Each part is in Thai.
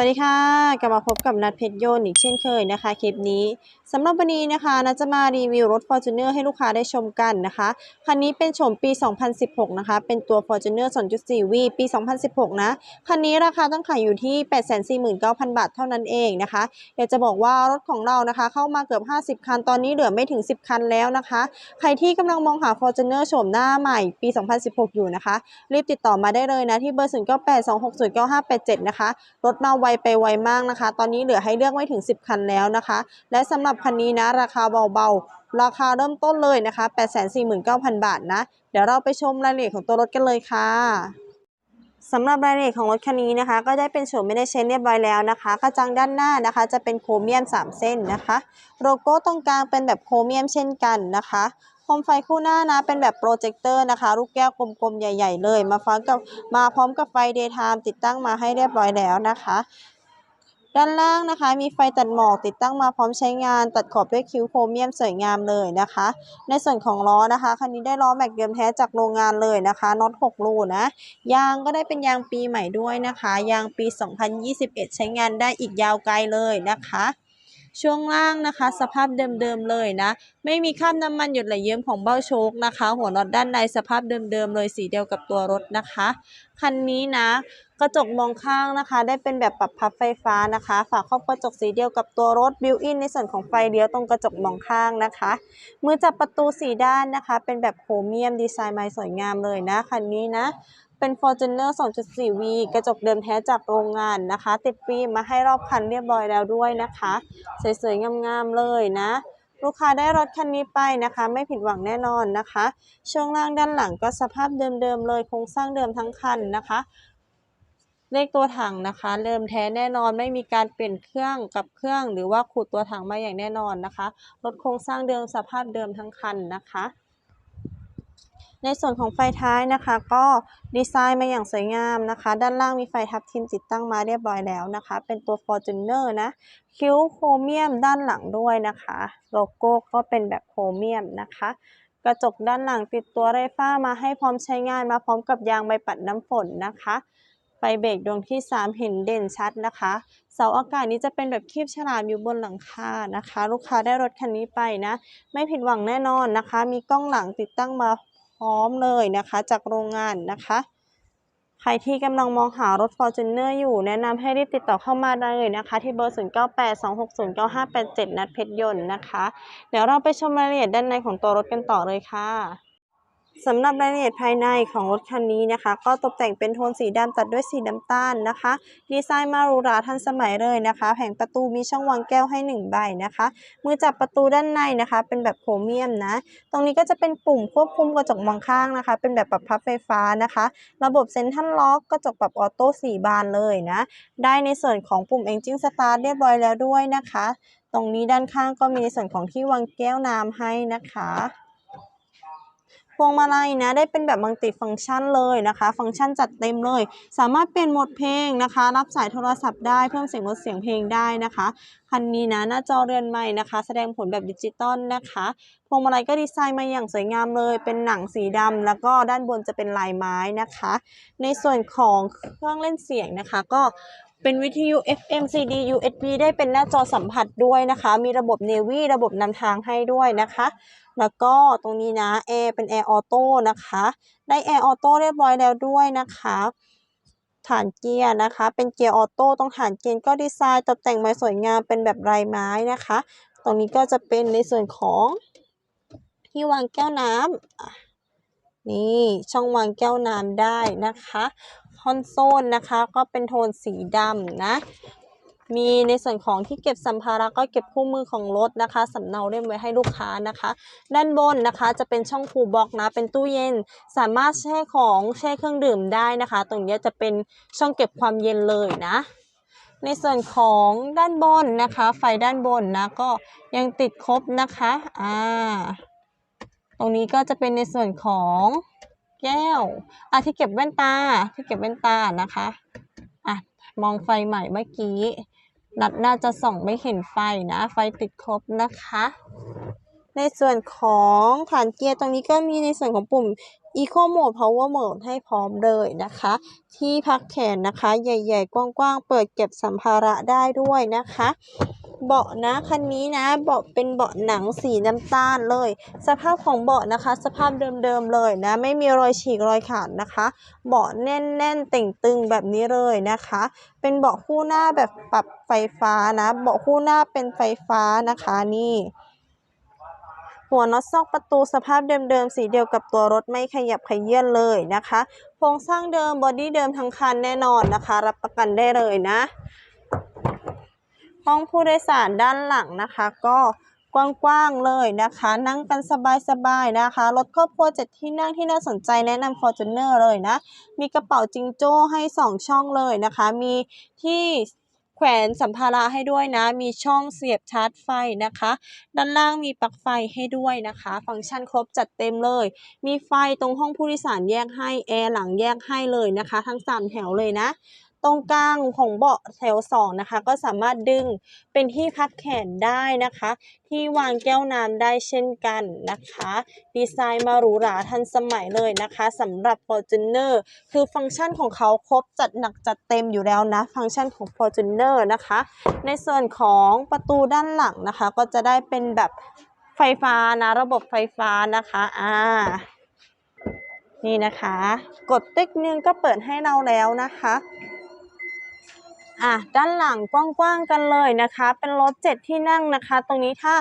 วัสดีค่ะ กลับมาพบกับนัดเพชรโยนอีกเช่นเคยนะคะ คลิปนี้สำหรับวันนี้นะคะนัดจะมารีวิวรถ Fortuner ให้ลูกค้าได้ชมกันนะคะ คันนี้เป็นโฉมปี 2016 นะคะ เป็นตัว Fortuner 2.4V ปี 2016 นะ คันนี้ราคาต้องขายอยู่ที่ 849,000 บาทเท่านั้นเองนะคะ อยากจะบอกว่ารถของเรานะคะ เข้ามาเกือบ 50 คัน ตอนนี้เหลือไม่ถึง 10 คันแล้วนะคะ ใครที่กำลังมองหา Fortuner โฉมหน้าใหม่ปี 2016 อยู่นะคะ รีบติดต่อมาได้เลยนะที่เบอร์ 0982609587 นะคะ รถมาไวไปไวมากนะคะ ตอนนี้เหลือให้เลือกไม่ถึง 10 คันแล้วนะคะ และสำหรับคันนี้นะราคาเบาๆ ราคาเริ่มต้นเลยนะคะ 849,000 บาทนะ เดี๋ยวเราไปชมรายละเอียดของตัวรถกันเลยค่ะสำหรับรายละเอียดของรถคันนี้นะคะ ก็ได้เป็นโฉมไม่ได้เชนเรียบร้อยแล้วนะคะ กระจังด้านหน้านะคะ จะเป็นโครเมียม 3 เส้นนะคะ โลโก้ตรงกลางเป็นแบบโครเมียมเช่นกันนะคะ คมไฟคู่หน้านะ เป็นแบบโปรเจคเตอร์นะคะ ลูกแก้วกลมๆ ใหญ่ ๆ เลย มาพร้อมกับมาพร้อมกับไฟเดย์ไทม์ติดตั้งมาให้เรียบร้อยแล้วนะคะ ด้านล่างนะคะ มีไฟตัดหมอกติดตั้งมาพร้อมใช้งาน ตัดขอบด้วยคิ้วโครเมียมสวยงามเลยนะคะ ในส่วนของล้อนะคะ คันนี้ได้ล้อแม็กเดิมแท้จากโรงงานเลยนะคะน็อต6รูนะ ยางก็ได้เป็นยางปีใหม่ด้วยนะคะ ยางปี 2021 ใช้งานได้อีกยาวไกลเลยนะคะ ช่วงล่างนะคะ สภาพเดิมๆเลยนะ ไม่มีคราบน้ำมันหยดไหลเยิ้มของเบ้าโชคนะคะ หัวน็อตด้านในสภาพเดิมๆเลยสีเดียวกับตัวรถนะคะ คันนี้นะกระจกมองข้างนะคะ ได้เป็นแบบปรับพับไฟฟ้านะคะ ฝาครอบกระจกสีเดียวกับตัวรถบิวอินในส่วนของไฟเลี้ยวตรงกระจกมองข้างนะคะ มือจับประตูสีด้านนะคะ เป็นแบบโครเมียมดีไซน์ใหม่สวยงามเลยนะคันนี้นะ เป็น Fortuner 2.4V กระจกเดิมแท้จากโรงงานนะคะ ติดฟิล์มมาให้รอบคันเรียบร้อยแล้วด้วยนะคะ สวยๆ งามๆ เลยนะ ลูกค้าได้รถคันนี้ไปนะคะ ไม่ผิดหวังแน่นอนนะคะ ช่วงล่างด้านหลังก็สภาพเดิมๆ เลย โครงสร้างเดิมทั้งคันนะคะ เลขตัวถังนะคะเดิมแท้แน่นอนไม่มีการเปลี่ยนเครื่องกับเครื่อง หรือว่าขูดตัวถังมาอย่างแน่นอนนะคะ รถโครงสร้างเดิมสภาพเดิมทั้งคันนะคะ ในส่วนของไฟท้ายนะคะ ก็ดีไซน์มาอย่างสวยงามนะคะ ด้านล่างมีไฟทับทิมติดตั้งมาเรียบร้อยแล้วนะคะ เป็นตัว Fortuner นะ คิ้วโครเมียมด้านหลังด้วยนะคะ โลโก้ก็เป็นแบบโครเมียมนะคะ กระจกด้านหลังติดตัวไรฟ้ามาให้พร้อมใช้งานมาพร้อมกับยางใบปัดน้ำฝนนะคะไฟเบรกดวงที่ 3 เห็นเด่นชัดนะคะ เสาอากาศนี้จะเป็นแบบคีบฉลามอยู่บนหลังคานะคะ ลูกค้าได้รถคันนี้ไปนะ ไม่ผิดหวังแน่นอนนะคะ มีกล้องหลังติดตั้งมา พร้อมเลยนะคะจากโรงงานนะคะ ใครที่กำลังมองหารถ Fortuner อยู่แนะนำให้รีบติดต่อเข้ามาได้เลยนะคะ ที่เบอร์ 0982609587 นัดเพชรยนต์นะคะ เดี๋ยวเราไปชมรายละเอียดด้านในของตัวรถกันต่อเลยค่ะ สำหรับรายละเอียดภายในของรถคันนี้นะคะ ก็ตกแต่งเป็นโทนสีดำตัดด้วยสีน้ำตาลนะคะ ดีไซน์มารูราทันสมัยเลยนะคะ แผงประตูมีช่องวางแก้วให้ 1 ใบนะคะ มือจับประตูด้านในนะคะ เป็นแบบโครเมียมนะ ตรงนี้ก็จะเป็นปุ่มควบคุมกระจกมองข้างนะคะ เป็นแบบปรับพับไฟฟ้านะคะ ระบบเซ็นทรัลล็อกกระจกปรับออโต้4บานเลยนะ ได้ในส่วนของปุ่ม Engine Start เรียบร้อยแล้วด้วยนะคะ ตรงนี้ด้านข้างก็มีในส่วนของที่วางแก้วน้ำให้นะคะ พวงมาลัยนะได้เป็นแบบมัลติฟังก์ชันเลยนะคะ ฟังก์ชันจัดเต็มเลย สามารถเปลี่ยนโหมดเพลงนะคะ รับสายโทรศัพท์ได้เพิ่มเสียงลดเสียงเพลงได้นะคะคันนี้นะหน้าจอเรือนใหม่นะคะ แสดงผลแบบดิจิตอลนะคะพวงมาลัยก็ดีไซน์มาอย่างสวยงามเลย เป็นหนังสีดำแล้วก็ด้านบนจะเป็นลายไม้นะคะ ในส่วนของเครื่องเล่นเสียงนะคะ ก็เป็นวิทยุ FM CD USB ได้เป็นหน้าจอสัมผัสด้วยนะคะ มีระบบ Navy ระบบนำทางให้ด้วยนะคะ แล้วก็ตรงนี้นะแอร์เป็นแอร์ออโต้นะคะ ได้แอร์ออโต้เรียบร้อยแล้วด้วยนะคะฐานเกียร์นะคะ เป็นเกียร์ออโต้ตรงฐานเกียร์ก็ดีไซน์ตกแต่งมาสวยงามเป็นแบบลายไม้นะคะ ตรงนี้ก็จะเป็นในส่วนของที่วางแก้วน้ำนี่ช่องวางแก้วน้ำได้นะคะคอนโซลนะคะก็เป็นโทนสีดำนะ มีในส่วนของที่เก็บสัมภาระก็เก็บคู่มือของรถนะคะสำเนาเล่มไว้ให้ลูกค้านะคะ ด้านบนนะคะจะเป็นช่องคูบ็อกนะเป็นตู้เย็น สามารถแช่ของแช่เครื่องดื่มได้นะคะ ตรงนี้จะเป็นช่องเก็บความเย็นเลยนะในส่วนของด้านบนนะคะ ไฟด้านบนนะก็ยังติดครบนะคะอ่าตรงนี้ก็จะเป็นในส่วนของแก้วอะที่เก็บแว่นตาที่เก็บแว่นตานะคะอะมองไฟใหม่เมื่อกี้ นัดน่าจะส่องไม่เห็นไฟนะ ไฟติดครบนะคะ ในส่วนของฐานเกียร์ตรงนี้ก็มีในส่วนของปุ่ม Eco Mode Power Mode ให้พร้อมเลยนะคะ ที่พักแขนนะคะ ใหญ่ ๆ กว้าง ๆ เปิดเก็บสัมภาระได้ด้วยนะคะ เบาะนะคันนี้นะเบาะเป็นเบาะหนังสีน้ำตาลเลย สภาพของเบาะนะคะ สภาพเดิมๆเลยนะ ไม่มีรอยฉีกรอยขาดนะคะ เบาะแน่นๆเต่งตึงแบบนี้เลยนะคะ เป็นเบาะคู่หน้าแบบปรับไฟฟ้านะ เบาะคู่หน้าเป็นไฟฟ้านะคะนี่หัวน็อตซอกประตูสภาพเดิมๆ สีเดียวกับตัวรถไม่ขยับขยื่นเลยนะคะ โครงสร้างเดิมบอดี้เดิมทั้งคันแน่นอนนะคะ รับประกันได้เลยนะ ห้องผู้โดยสารด้านหลังนะคะ ก็กว้างๆเลยนะคะ นั่งกันสบายๆนะคะ รถครอบครัวเจ็ดที่นั่งที่น่าสนใจแนะนำ Fortuner เลยนะ มีกระเป๋าจิงโจ้ให้ 2 ช่องเลยนะคะ มีที่แขวนสัมภาระให้ด้วยนะ มีช่องเสียบชาร์จไฟนะคะ ด้านล่างมีปลั๊กไฟให้ด้วยนะคะ ฟังก์ชันครบจัดเต็มเลย มีไฟตรงห้องผู้โดยสารแยกให้ แอร์หลังแยกให้เลยนะคะ ทั้ง 3 แถวเลยนะ ตรงกลางของเบาะแถว 2 นะคะ ก็สามารถดึงเป็นที่พักแขนได้นะคะ ที่วางแก้วน้ำได้เช่นกันนะคะ ดีไซน์มาหรูหราทันสมัยเลยนะคะสำหรับ Fortuner คือฟังก์ชันของเขาครบจัดหนักจัดเต็มอยู่แล้วนะ ฟังก์ชันของ Fortuner นะคะ ในส่วนของประตูด้านหลังนะคะ ก็จะได้เป็นแบบไฟฟ้านะระบบไฟฟ้านะคะอ่านี่นะคะ กดติ๊กนึงก็เปิดให้เราแล้วนะคะ อะด้านหลังกว้างๆกันเลยนะคะ เป็นรถเจ็ดที่นั่งนะคะ ตรงนี้ถ้า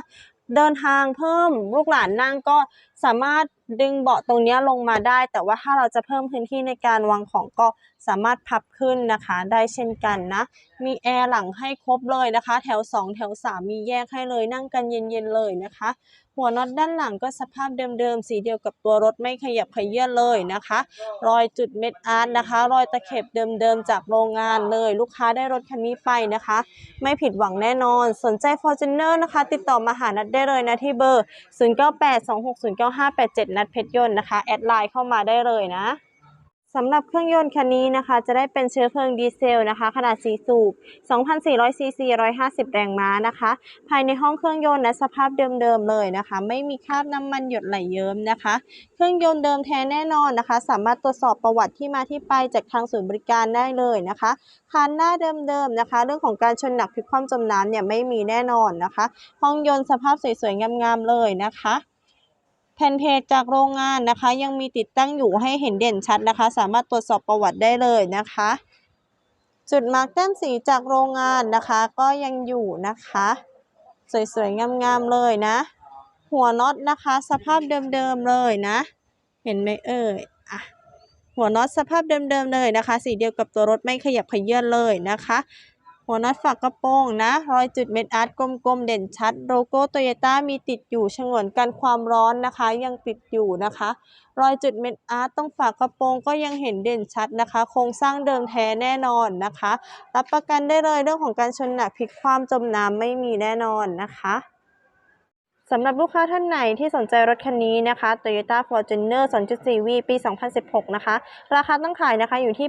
เดินทางเพิ่มลูกหลานนั่งก็สามารถดึงเบาะตรงนี้ลงมาได้ แต่ว่าถ้าเราจะเพิ่มพื้นที่ในการวางของก็สามารถพับขึ้นนะคะได้เช่นกันนะ มีแอร์หลังให้ครบเลยนะคะ แถว 2 แถว 3 มีแยกให้เลยนั่งกันเย็นๆเลยนะคะ หัวน็อตด้านหลังก็สภาพเดิมๆ สีเดียวกับตัวรถไม่ขยับขยื่นเลยนะคะ รอยจุดเม็ดอาร์ตนะคะ รอยตะเข็บเดิมๆ จากโรงงานเลย ลูกค้าได้รถคันนี้ไปนะคะ ไม่ผิดหวังแน่นอน สนใจ Fortuner นะคะ ติดต่อมาหานัดได้เลยนะที่เบอร์9587 นัดเพชรยนต์นะคะ แอดไลน์เข้ามาได้เลยนะสำหรับเครื่องยนต์คันนี้นะคะ จะได้เป็นเชื้อเพลิงดีเซลนะคะ ขนาด 4 สูบ 2,400 ซีซี 150 แรงม้านะคะ ภายในห้องเครื่องยนต์นะสภาพเดิมๆเลยนะคะ ไม่มีคราบน้ำมันหยดไหลเยิ้มนะคะ เครื่องยนต์เดิมแท้แน่นอนนะคะ สามารถตรวจสอบประวัติที่มาที่ไปจากทางศูนย์บริการได้เลยนะคะคันหน้าเดิมๆนะคะ เรื่องของการชนหนักพลิกคว่ำจมน้ำเนี่ยไม่มีแน่นอนนะคะ ห้องยนต์สภาพสวยๆงามๆเลยนะคะ แผ่นเพจจากโรงงานนะคะ ยังมีติดตั้งอยู่ให้เห็นเด่นชัดนะคะ สามารถตรวจสอบประวัติได้เลยนะคะ จุดมาร์กแต้มสีจากโรงงานนะคะ ก็ยังอยู่นะคะ สวยๆงามๆเลยนะ หัวน็อตนะคะ สภาพเดิมๆเลยนะ เห็นไหมเอ่ยอะหัวน็อตสภาพเดิมๆเลยนะคะ สีเดียวกับตัวรถไม่ขยับขยื่นเลยนะคะ หัวน็อตฝากกระโปรงนะ รอยจุดเม็ดอาร์ตกลมๆ เด่นชัด โลโก้โตโยต้ามีติดอยู่ฉงวนกันความร้อนนะคะ ยังติดอยู่นะคะ รอยจุดเม็ดอาร์ตตรงฝากระโปรงก็ยังเห็นเด่นชัดนะคะ โครงสร้างเดิมแท้แน่นอนนะคะ รับประกันได้เลยเรื่องของการชนหนักพลิกความจมน้ำไม่มีแน่นอนนะคะ สำหรับลูกค้าท่านไหนที่สนใจรถคันนี้นะคะ Toyota Fortuner 2.4V ปี 2016 นะคะ ราคาต้องขายนะคะอยู่ที่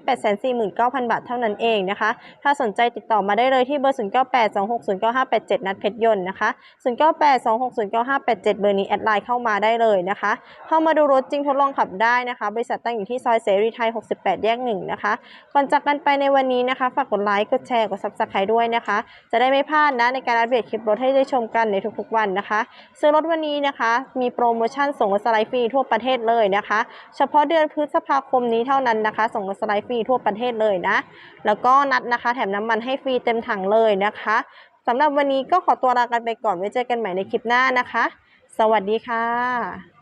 849,000 บาทเท่านั้นเองนะคะ ถ้าสนใจติดต่อมาได้เลยที่เบอร์ 0982609587 นัดเพชรยนต์นะคะ 0982609587 เบอร์นี้แอดไลน์เข้ามาได้เลยนะคะ เข้ามาดูรถจริงทดลองขับได้นะคะ บริษัทตั้งอยู่ที่ซอยเสรีไทย 68 แยก 1 นะคะ ก่อนจากกันไปในวันนี้นะคะ ฝากกดไลค์ กดแชร์ กด Subscribe ด้วยนะคะ จะได้ไม่พลาดนะในการอัปเดตคลิปรถให้ได้ชมกันในทุกๆวันนะคะซื้อรถวันนี้นะคะ มีโปรโมชั่นส่งสไลด์ฟรีทั่วประเทศเลยนะคะ เฉพาะเดือนพฤษภาคมนี้เท่านั้นนะคะ ส่งสไลด์ฟรีทั่วประเทศเลยนะ แล้วก็นัดนะคะ แถมน้ำมันให้ฟรีเต็มถังเลยนะคะสำหรับวันนี้ก็ขอตัวลากันไปก่อนไว้เจอกันใหม่ในคลิปหน้านะคะ สวัสดีค่ะ